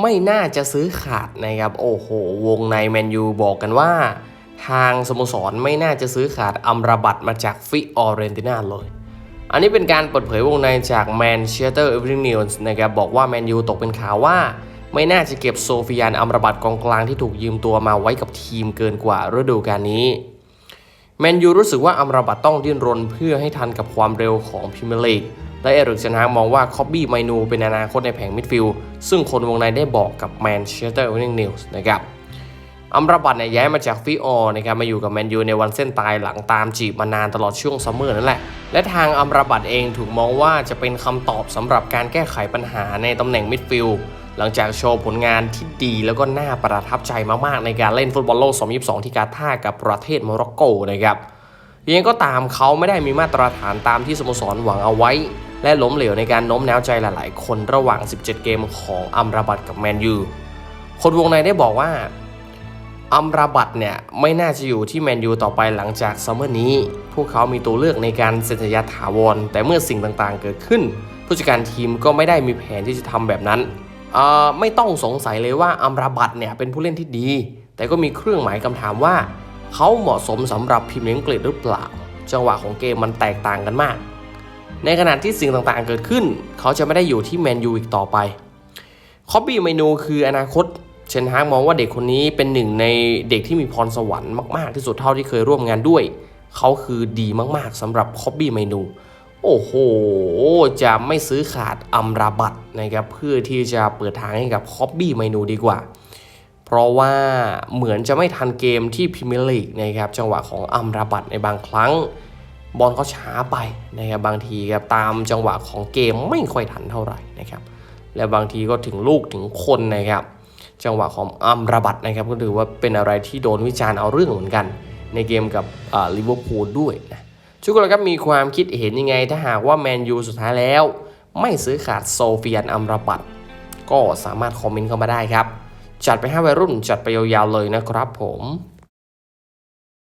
ไม่น่าจะซื้อขาดนะครับ โอ้โห วงในแมนยูบอกกันว่า ทางสโมสรไม่น่าจะซื้อขาดอัมราบัตมาจากฟิออเรนตินาเลย อันนี้เป็นการเปิดเผยวงในจากแมนเชสเตอร์เอเวอร์นิวส์นะครับบอกว่าแมนยูตกเป็นข่าวว่า ไม่น่าจะเก็บโซฟิยานอัมราบัตกองกลางที่ถูกยืมตัวมาไว้กับทีมเกินกว่าฤดูกาลนี้แมนยูรู้สึกว่าอัมราบัตต้องดิ้นรนเพื่อให้ทันกับความเร็วของพรีเมียร์ลีก และเอริกเซนฮากมองว่าคอบบี้ไมนูเป็นอนาคตในแผงมิดฟิลด์ซึ่งคนวงในได้บอกกับแมนเชสเตอร์เอเวอร์นิวส์นะครับอัมรบัตเนี่ยย้ายมาจากฟิออร์นะครับมาอยู่กับแมนยูในวันเส้นตายหลังตามจีบมานานตลอดช่วงซัมเมอร์นั่นแหละ และทางอัมรบัตเองถูกมองว่าจะเป็นคำตอบสำหรับการแก้ไขปัญหาในตำแหน่งมิดฟิลด์หลังจากโชว์ผลงานที่ดีแล้วก็น่าประทับใจมากๆ ในการเล่นฟุตบอลโลก 2022 ที่กาตาร์กับประเทศโมร็อกโกนะครับ ยังก็ตามเขาไม่ได้มีมาตรฐานตามที่สโมสรหวังเอาไว้ และล้มเหลวในการโน้มน้าวใจหลายๆ คนระหว่าง 17 เกมของอัมราบัตกับแมนยู คนวงในได้บอกว่าอัมราบัตเนี่ยไม่น่าจะอยู่ที่แมนยูต่อไปหลังจากซัมเมอร์นี้ พวกเขามีตัวเลือกในการเซ็นสัญญาถาวร แต่เมื่อสิ่งต่างๆ เกิดขึ้น ผู้จัดการทีมก็ไม่ได้มีแผนที่จะทำแบบนั้นอ่อไม่ต้องสงสัยเลยว่าอัมราบัตเนี่ยเป็นผู้เล่นที่ดี แต่ก็มีเครื่องหมายคำถามว่า เขาเหมาะสมสำหรับพิมพ์อังกฤษหรือเปล่า จังหวะของเกมมันแตกต่างกันมาก ในขณะที่สิ่งต่างๆเกิดขึ้น เขาจะไม่ได้อยู่ที่แมนยูอีกต่อไปคอบบี้เมนูคืออนาคต เชนฮากมองว่าเด็กคนนี้เป็นหนึ่งในเด็กที่มีพรสวรรค์มากๆที่สุดเท่าที่เคยร่วมงานด้วย เขาคือดีมากๆสำหรับคอบบี้เมนู โอ้โห จะไม่ซื้อขาดอัมราบัตนะครับเพื่อที่จะเปิดทางให้กับคอบบี้เมนูดีกว่า เพราะว่าเหมือนจะไม่ทันเกมที่พรีเมียร์ลีกนะครับจังหวะของอัมราบัตในบางครั้ง บอลเขาช้าไปนะครับบางทีครับตามจังหวะของเกมไม่ค่อยทันเท่าไหร่นะครับและบางทีก็ถึงลูกถึงคนนะครับ จังหวะของอัมราบัตนะครับก็ถือว่าเป็นอะไรที่โดนวิจารณ์เอาเรื่องเหมือนกัน ในเกมกับลิเวอร์พูลด้วยนะทุกคนครับมีความคิดเห็นยังไง ถ้าหากว่าแมนยูสุดท้ายแล้ว ไม่ซื้อขาดโซเฟียนอัมราบัตก็สามารถคอมเมนต์เข้ามาได้ครับ จัดไปให้วัยรุ่นจัดไปยาวๆเลยนะครับผม